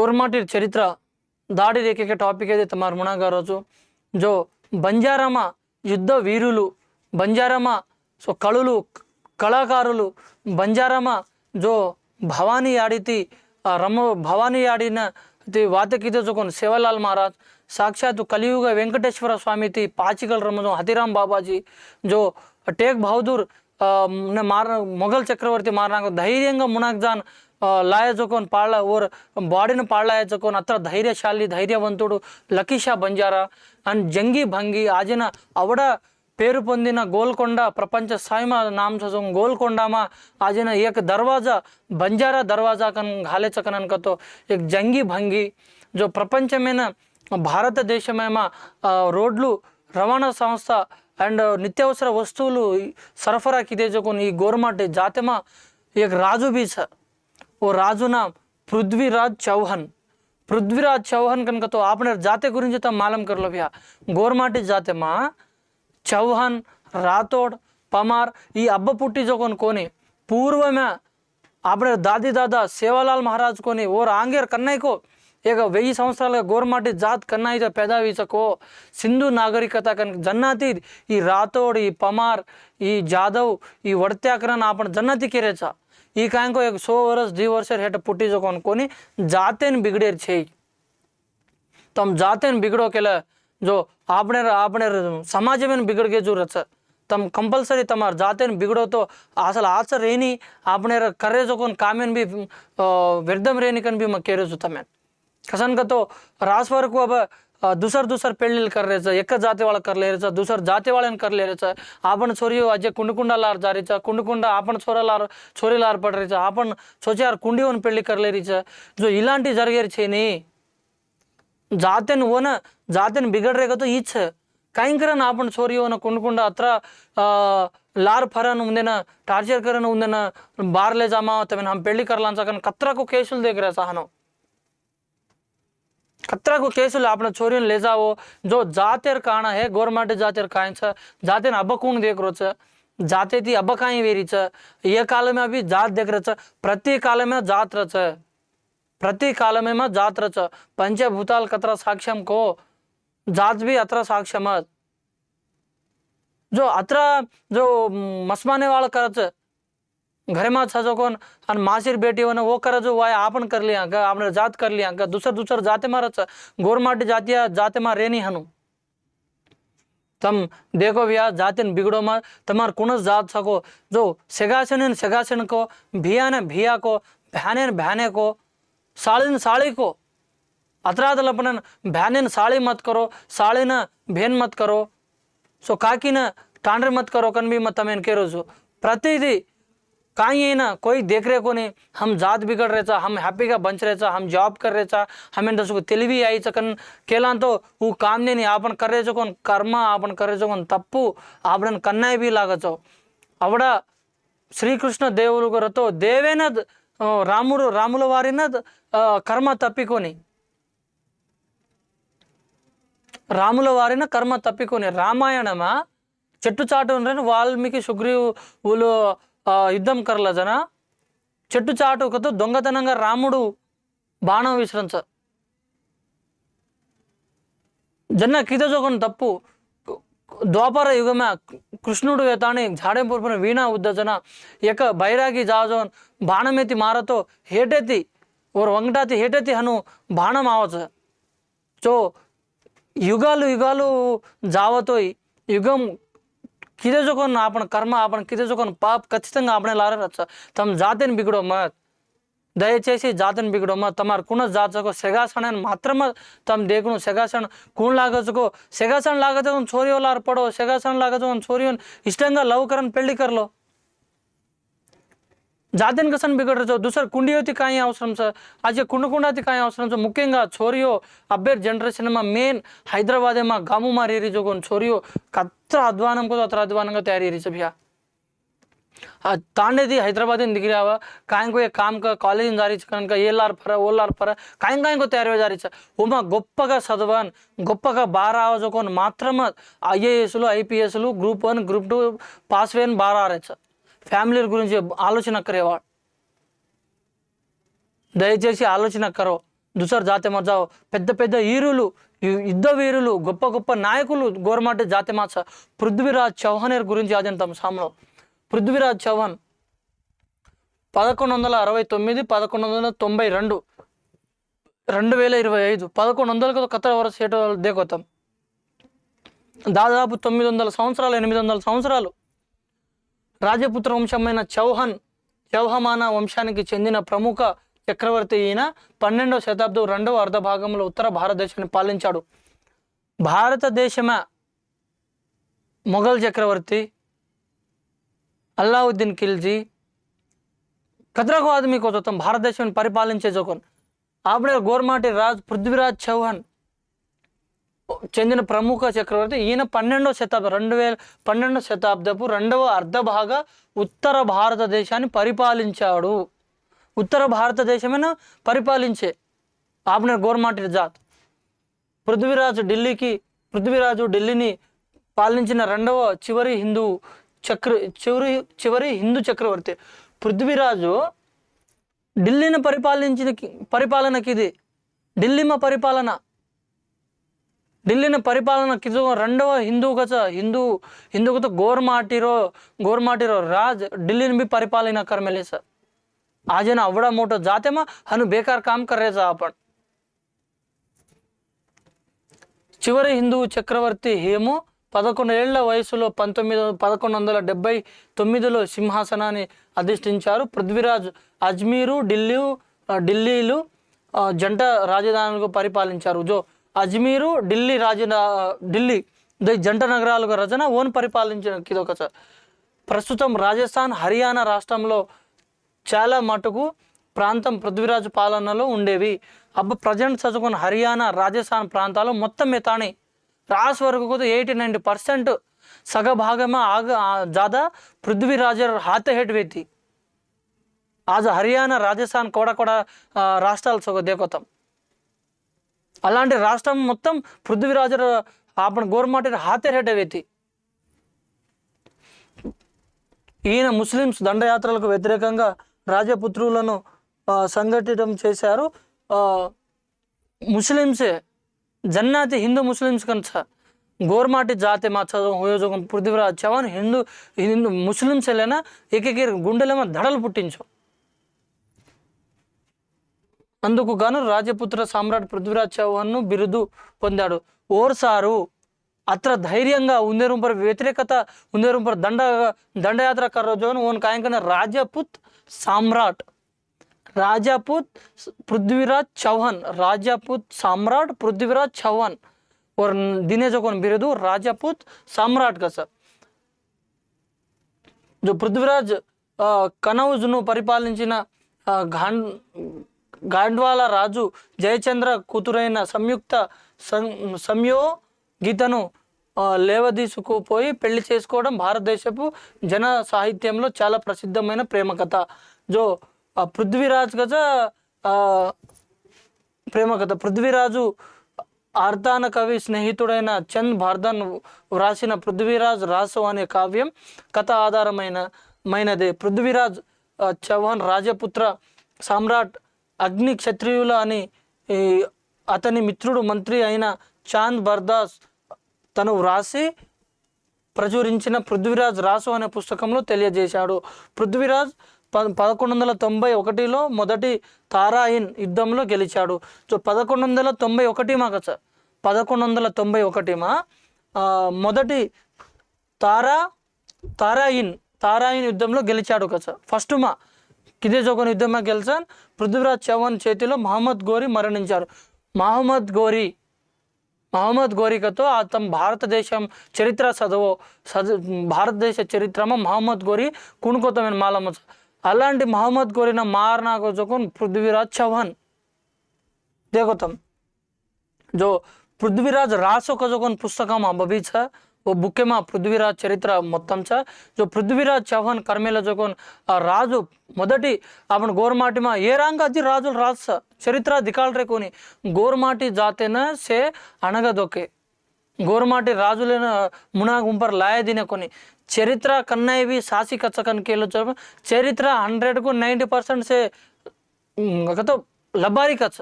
కోర్మాటి చరిత్ర దాడి రేఖకి టాపిక్ ఏదైతే మరి మునాగా రోజు. జో బంజారామ యుద్ధ వీరులు బంజారామ సో కళలు కళాకారులు బంజారామ జో భవానీ ఆడితి రమ భవానీ ఆడిన వాతకిత చూకొని సేవలాల్ మహారాజ్ సాక్షాత్ కలియుగ వెంకటేశ్వర స్వామితి పాచికల్ రమజం హతిరామ్ బాబాజీ జో టేక్ బహదూర్ மாற முகல் சக்கரவர்த்தி மாறினாங்க தைரியங்க మునాగ్జాన్ లాయజకోన్ పాళ్ళ ఓర్ బాడీని పాళ్ళాయజకోన్ అత్ర ధైర్యశాలి ధైర్యవంతుడు లకీషా బంజారా. అండ్ జంగి భంగి ఆజిన అవడ పేరు పొందిన గోల్కొండ ప్రపంచ సాయిమా నామ్ చదువు గోల్కొండామా ఆజిన ఏక దర్వాజా బంజారా దర్వాజా కన్ ఘాలేచకనకతో ఏక్ జంగి భంగి జో ప్రపంచమైన భారతదేశమేమా రోడ్లు రవాణా సంస్థ అండ్ నిత్యావసర వస్తువులు సరఫరాకి తెచ్చుకొని ఈ గోర్మాట్ జాతమా ఏక రాజు బీస ఓ రాజు నా పృథ్వీరాజ్ చౌహాన్. పృథ్వీరాజ్ చౌహాన్ కనుక తో ఆపన జాతే గురించి తా మాలం కర్లో భయా గోర్మాటి జాతమా చౌహాన్ రాథోడ్ పమార్ ఈ అబ్బ పుట్టి జోకొని కొని పూర్వమే ఆపన దాది దాదా సేవాలాల్ మహారాజ్ కొని ఓ రాంగేర్ కన్నయ్యకో ఇక వెయ్యి సంవత్సరాలుగా గోర్మాటి జాత్ కన్నాయితో పెదావీచకో సింధు నాగరికత కనుక జన్నాతి ఈ రాథోడ్ ఈ పమార్ ఈ జాదవ్ ఈ వడత్యాకరణ ఆపణ జన్నాతి కెరేచ. ఈ కాంకో ఒక సో వరస్ ది వర్షర్ హెట పుట్టిజోకు అనుకొని జాతేని బిగడేరు చేయి. తమ జాతేని బిగడోకెలా జో ఆపణే ఆపణే సమాజమేని బిగడిగే చూడచ్చు సార్ తమ కంపల్సరీ తమ జాతీయ బిగడోతో అసలు ఆచ రేని ఆపనే కర్రేజోకొని కామెన్ బి వ్యర్థం రేని కని బి మా కేరేజు తమేన్. कसन का तो रासवर को अब दूसर दूसर पेळणी कर रहे थे एक जाति वाला कर ले रहे थे दूसर जाति वाले कर ले रहे थे आपन छोरी अजे कुंड कुंडा लार जा रही कुंड कुंडा आपन छोरा लार छोरी लार पड रही छ आपन सोचार कुंडी ओन పెళ్ళి कर ले रही छ जो ఇలాంటి జరిగేరు చేయని జాతెన్ ఓన జాతెన్ బిగడ్రేగతో ఈచ్ కాయంకరన్ ఆపణ చోరీ ఓన కుండకుండా అత్ర లార్ ఫరన్ ఉందేనా టార్చర్ కరన్ ఉందేనా బార్లే జామా తమన్ హం పెళ్ళి कतरा को కత్రకు देख దగ్గర సహనం खतरा को केस अपना छोरी ले जाओ, जो जातेर काना है गोरमेंट जातेर खाई जाते अब कौन देख रो जाते थी अब कहीं वेरी छ ये काल में अभी जात देख रहे प्रति काल में जात रह प्रति काल में जात रह पंचभूताल कतरा साक्षम को, जात भी अतरा साक्षम जो अतरा, जो मसमाने वाला कर घरे में छजो कोण आणि मासिर बेटी होणं वो कर जो वाय आपण कर लिया, का आपण जात कर लिया, का दुसर दुसर जाते मारच गोरमाटी जातिया, जाते मा रेनी हनु। तम देखो भैया, जातिन बिगड़ो मत तमार कुणस जात सको जो सेगासन सेगासन को, भिया ने भिया को भ्याने न भ्याने को साळीन साळी को अतरादलपन भ्याने न साळी मत करो साळी न भेन मत करो, सो काकी न टांडरे मत करो, कन भी मत तमेन के रोजो प्रतिदि कहीं है ना कोई देख रहे को नहीं हम जात बिगड़ रहे हम हैप्पी का बंच रहे हम जॉब कर रहे हमें दस को తెలివి आई चकन केला तो वो काम नहीं आपन कर रहे कोन कर्म आपन कर रहे कोन तप्पु आपन कन्नाय भी लागचो అవడ శ్రీకృష్ణ దేవుడు కొరతో దేవేన ఆ, రాముడు రాముల వారిన ఆ, కర్మ తప్పికొని రాముల వారిన కర్మ తప్పికొని రామాయణమా చెట్టు చాటు ఉందని వాల్మీకి సుగ్రీవులు ఆ, యుద్ధం కర్లజన చెట్టు చాటుకతో దొంగతనంగా రాముడు బాణం విసరం సార్ జన్న కిదజోగం తప్పు. ద్వాపర యుగమ. కృష్ణుడు వేతాని జాడెంపూర్పున వీణా ఉద్దజన ఎక బైరాగి జాజోన్ బాణమేతి మారతో హేటెతి ఓరు వంకటాతి హేటెతి హను బాణం ఆవచ్చు సో యుగాలు యుగాలు జావతో యుగం కిదే जो कोण కర్మ ఆపణ కిదే किते जो పాప ఖచ్చితంగా ఆపణే లారే రచ్చ తమ జాతిని బిగడో మత్ దయచేసి జాతిని బిగడోమా తమకున్న జాతకు సెగాసణ మాత్రమే తమ దేకును సెగాసణ కూన్ లాగచ్చుకో సెగాసణ లాగచ్చు చోరీ వాళ్ళు అర్పడో సెగాసణ లాగచ్చు చోరీ ఇష్టంగా లవ్ కరణ్ పెళ్ళి కర్లో જાતિન કસન బిగడచ్చు దుసర్ కుండియోతి కాయ అవసరం సార్. છે આજે કુંડકુંડાથી કાંઈ અવસરમ છે મુખ્యంగా છોરીઓ అబ్బేర్ జనరేషన్માં మెయిన్ హైదరాబాదేમાં ગામોમાં રહી રહી కొన్ని చోరియో కత్ర అధ్వానం కోసం అత్ర అధ్వానంగా తయారీ રહી છે ભૈયા तांडे थी हैदराबाद में दिखी आवा कायन को ये काम कॉलेज जारी పర ఓళ్ళారు పర కాయం కాయం తయారు జారీ ఉమా గొప్పగా చదవాన్ గొప్పగా బారావజుకొని మాత్రమే ఐఏఎస్లు ఐపీఎస్లు group one group two pass వేయని బారారచ్చు ఫ్యామిలీ గురించి ఆలోచన దయచేసి ఆలోచన కరో దుసర్ జాతి మజా పెద్ద పెద్ద హీరులు యుద్ధ వీరులు గొప్ప గొప్ప నాయకులు గోరమాట జాతి మాచ పృథ్వీరాజ్ చౌహాన్ గురించి ఆదింతాం సామ్లో. పృథ్వీరాజ్ చౌహాన్ పదకొండు వందల అరవై తొమ్మిది పదకొండు వందల తొంభై రెండు రెండు వేల ఇరవై ఐదు పదకొండు వందలకు కథ వరస ఏటో దేకొతాం. దాదాపు తొమ్మిది వందల సంవత్సరాలు ఎనిమిది వందల సంవత్సరాలు రాజపుత్ర వంశమైన చౌహన్ చౌహమాన వంశానికి చెందిన ప్రముఖ చక్రవర్తి ఈయన పన్నెండవ శతాబ్దం రెండవ అర్ధ భాగంలో ఉత్తర భారతదేశాన్ని పాలించాడు. భారతదేశమ మొఘల్ చక్రవర్తి అల్లావుద్దీన్ ఖిల్జీ ఖతరకు ఆదమీ కోసం భారతదేశాన్ని పరిపాలించే జోకన్. ఆపడే గోర్మాటి రాజ్ పృథ్వీరాజ్ చౌహాన్ చెందిన ప్రముఖ చక్రవర్తి ఈయన పన్నెండవ శతాబ్దం రెండు వేల పన్నెండవ శతాబ్దపు రెండవ అర్ధభాగ ఉత్తర భారతదేశాన్ని పరిపాలించాడు. ఉత్తర భారతదేశమైన పరిపాలించే ఆపనే గోర్మాటి జాత్. పృథ్వీరాజు ఢిల్లీకి పృథ్వీరాజు ఢిల్లీని పాలించిన రెండవ చివరి హిందూ చక్ర చివరి చివరి హిందూ చక్రవర్తి పృథ్వీరాజు ఢిల్లీని పరిపాలించిన పరిపాలనకి ఇది. ఢిల్లీమ పరిపాలన. ఢిల్లీని పరిపాలన కిజు రెండవ హిందూ కథ హిందూ హిందూ కథ गोरमाटीरो गोरमाटीरो राज दिल्ली भी परिपालना कर मेले सर आज है ना अवड़ा मोटो जाते में हनु बेकार काम कर रहे आपण చివరి హిందూ చక్రవర్తి హేము పదకొండు ఏళ్ల వయసులో పంతొమ్మిది పదకొండు వందల డెబ్బై తొమ్మిదిలో సింహాసనాన్ని అధిష్ఠించారు పృథ్వీరాజ్ అజ్మీరు ఢిల్లీ ఆ, ఢిల్లీలు ఆ, జంట రాజధానులుగా పరిపాలించారు జో అజ్మీరు ఢిల్లీ రాజ ఢిల్లీ జంట నగరాలుగా రచన ఓన్ పరిపాలించిన ఇదొక ప్రస్తుతం రాజస్థాన్ హర్యానా రాష్ట్రంలో చాలా మటుకు ప్రాంతం పృథ్వీరాజ్ పాలనలో ఉండేవి. అబ్బ ప్రజెంట్ చదువుకున్న హర్యానా రాజస్థాన్ ప్రాంతాలు మొత్తం మెతాని రాస్ వరకు కూడా ఎయిటీ నైంటీ పర్సెంట్ సగభాగమే ఆగ జాదా పృథ్వీరాజర్ హాత హెట్ వ్యక్తి आज హర్యానా రాజస్థాన్ కూడా కూడా ఆ, రాష్ట్రాలు సగ దేకొతాం అలాంటి రాష్ట్రం మొత్తం పృథ్వీరాజు ఆపణ గోర్మాటి హాతేరేట వ్యక్తి ఈయన ముస్లిమ్స్ దండయాత్రలకు వ్యతిరేకంగా రాజపుత్రులను సంఘటితం చేశారు. ముస్లిమ్సే జన్నాతి హిందూ ముస్లిమ్స్ కనుక గోర్మాటి జాతి మా చదువు పృథ్వీరాజ్ చవాన్ హిందూ హిందూ ముస్లిమ్స్ వెళ్ళినా ఏకకి గుండెలేమో దడలు పుట్టించు. అందుకు గాను రాజపుత్ర సామ్రాట్ పృథ్వీరాజ్ చౌహాన్ను బిరుదు పొందాడు ఓర్సారు అత్ర ధైర్యంగా ఉందేరుంపర్ వ్యతిరేకత ఉందేరుంపర్ దండ దండయాత్ర కర్రోజోను ఓన్ కాయంకన రాజపుత్ సామ్రాట్ రాజాపూత్ పృథ్వీరాజ్ చౌహాన్ రాజాపూత్ సామ్రాట్ పృథ్వీరాజ్ చౌహాన్ और दिने जो कौन बिरुदु राजापूत సామ్రాట్ का सर जो పృథ్వీరాజ్ ఆ, కనౌజ్ను పరిపాలించిన ఆ, గాండ్ గాండ్వాల రాజు జయచంద్ర కూతురైన సంయుక్త సం- సంయోగితను లేవదీసుకుపోయి పెళ్ళి చేసుకోవడం భారతదేశపు జన సాహిత్యంలో చాలా ప్రసిద్ధమైన ప్రేమ కథ జో పృథ్వీరాజ్ గజ ప్రేమ కథ పృథ్వీరాజు ఆర్తాన కవి స్నేహితుడైన చంద్ భార్దన్ వ్రాసిన పృథ్వీరాజ్ రాసు అనే కావ్యం కథ ఆధారమైన మైనదే. పృథ్వీరాజ్ చౌహాన్ రాజపుత్ర సామ్రాట్ అగ్ని క్షత్రియుల అని అతని మిత్రుడు మంత్రి అయిన చాంద్ బర్దాస్ తను వ్రాసి ప్రచురించిన పృథ్వీరాజ్ రాసు అనే పుస్తకంలో తెలియజేశాడు. పృథ్వీరాజ్ ప పదకొండు వందల తొంభై ఒకటిలో మొదటి తారాయిన్ యుద్ధంలో గెలిచాడు. సో పదకొండు వందల తొంభై ఒకటి మా సార్ పదకొండు వందల తొంభై ఒకటిమా మొదటి తారా తారాయిన్ తారాయిన్ యుద్ధంలో గెలిచాడు కదా ఫస్ట్ మా కిదేజోగన్ యుద్ధంలో గెలిచాన్ పృథ్వీరాజ్ చౌహాన్ చేతిలో మహమ్మద్ గోరి మరణించారు. మహమ్మద్ గోరి మహమ్మద్ గోరికతో అతను భారతదేశం చరిత్ర చదువు చదు భారతదేశ చరిత్రమ మహమ్మద్ గోరీ కుణుకొత్తమైన మాలమ్మ అలాంటి మహమ్మద్ గోరిన మారనాగోజోకన్ పృథ్వీరాజ్ చౌహాన్. దేగోతం జో పృథ్వీరాజ్ రాసొక జోకన్ పుస్తకం అబ్బబీచ वो बुके मा पृथ्वीराज చరిత్ర మొత్తం చ जो పృథ్వీరాజ్ చౌహాన్ కర్మేల जो कोण ఆ రాజు మొదటి आपण గోర్మాటి మా ఏ రంగ అది రాజులు రాజు స చరిత్ర దికాల్ రే కోని గోర్మాటి జాతేన సే అణగదొకే గోర్మాటి రాజులైన మునా గుంపర్ లాయ దినే కొన్ని చరిత్ర కన్నయ్య भी సాసి కచ్చకన్ కేలో చరిత్ర హండ్రెడ్కు నైంటీ పర్సెంట్ సే कहतो लबारी कच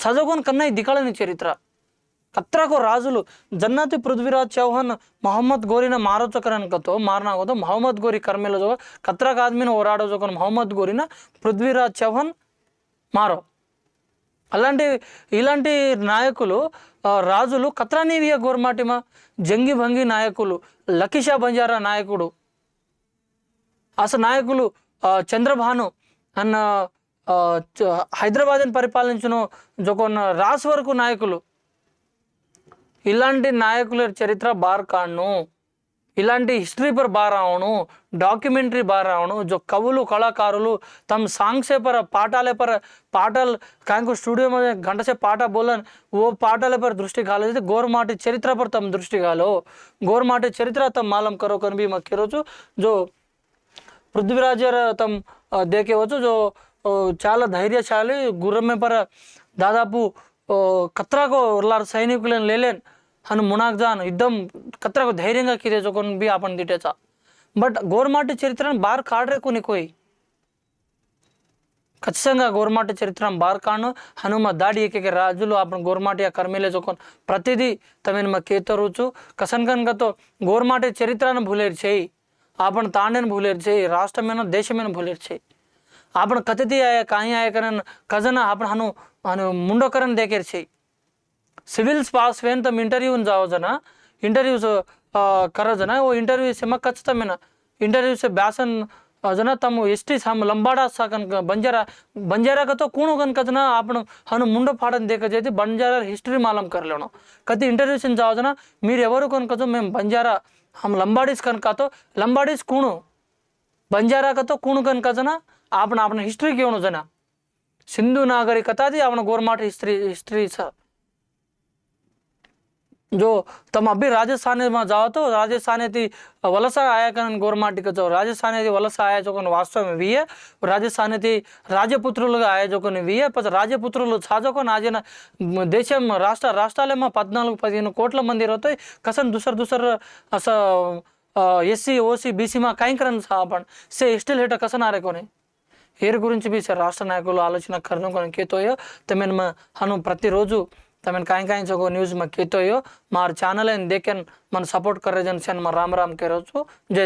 చదువుకొని కన్నా ఈ దికాలని చరిత్ర కత్రాకు రాజులు జన్నాతి పృథ్వీరాజ్ చౌహాన్ మహమ్మద్ గోరిన ಮಾರೋ ಕನಕತೋ మహమ్మద్ గోరి ಗೋರಿ ಕರ್ಮೇಲ ಜೋಗ ಖತ್ರಾಕ್ ಆದ್ಮಿನ ಹೋರಾಡೋ ಜೋಗ మహమ్మద్ గోరిన పృథ్వీరాజ్ చౌహాన్ మారో. అలాంటి ఇలాంటి నాయకులు రాజులు కత్రానీవియ గోర్మాటిమా జంగి భంగి నాయకులు లకిషా బంజారా నాయకుడు అసలు నాయకులు చంద్రభాను అన్న హైదరాబాద్ని పరిపాలించిన జోకొన్న రాస్ వరకు నాయకులు. ఇలాంటి నాయకుల చరిత్ర బార్ కాను ఇలాంటి హిస్టరీ పర్ బార్ అవును డాక్యుమెంటరీ బార్ అవును జో కవులు కళాకారులు తమ సాంగ్సే పర పాటాలే పర పాటలు కాంకు స్టూడియో మీద గంట పాట బోలన్ ఓ పాటాలే పర దృష్టి కాలేదు గోర్మాటి చరిత్ర పర తమ దృష్టి కాలో గోర్మాటి చరిత్ర తమ మాలం కరో కనిపి మాకు మక్కి జో పృథ్వీరాజ తమ దేకేవచ్చు జో చాలా ధైర్యశాలి గుర్రమే పర దాదాపు కత్రాకు సైనికులను లేలేను. హను మునాక్ జాన్ యుద్ధం కత్రాకు ధైర్యంగా కిరేచుకొని బి आपण दिटेचा బట్ గోర్మాటి చరిత్రను బార్ కాడ్రే కొన్ని కోయి ఖచ్చితంగా గోర్మాటి చరిత్ర బార్ కాను హనుమ దాడి ఏకే రాజులు आपण గోర్మాటి या कर्मेले जोकोन प्रतिदी तमेन म केतरुचु कसन कन तो గోర్మాటి చరిత్రను భూలేర్ చేయి आपण तांडेन भूलेर छे राष्ट्रमेन देशमेन भूलेर छे आपण कतिथी आया काही आया करन कजन आपण हनु हनु मुंडो करन सिविल्स पास वेन तम इंटरव्यू जाओ जना इंटरव्यू से करो जना वो इंटरव्यू से मैं कच तमें इंटरव्यू से ब्यासन जना तम एस्टी हम लंबाड़ा साकन बंजारा बंजारा का तो कूण कन कजना अपन हनु मुंड फाड़न देख जैसे बंजारा हिस्ट्री मालूम कर लेना कति इंटरव्यू से जाओ जना मेरे एवरू कन कचो मैं बंजारा हम लंबाड़ीस कन का तो लंबाड़ीस कूण बंजारा का तो कूण कन कजना आपने आपने हिस्ट्री क्यों जना सिंधु नागरिकता थी आपने गोरमाट हिस्ट्री हिस्ट्री छ जो तम अभी राजस्थान में जाओ तो राजस्थान थी वलसा आया कन गोरमाटी का जो राजस्थान थी वलसा आया जो कन वास्तव में भी है राजस्थान थी రాజపుత్రులుగా ఆయోజకుని వియ పద రాజపుత్రులు సాజకొని ఆజిన దేశం రాష్ట్ర రాష్ట్రాలేమో పద్నాలుగు పదిహేను కోట్ల మంది ఇరవై కసన్ దుసర్ దుసర్ అస ఎస్సీ ఓసీ బీసీమా కైంకరన్ సాపన్ సే ఎస్టిల్ హేట కసన్ ఆరే కొనే ఏరు గురించి బి సార్ రాష్ట్ర నాయకులు ఆలోచన కరణం కొని కేతోయో తమెన్ మ హను ప్రతిరోజు तमें काहीं काहीं जगह न्यूज़ में केतो यो मार चैनल देखें मन सपोर्ट कर रहे जन से राम राम कह रहे जय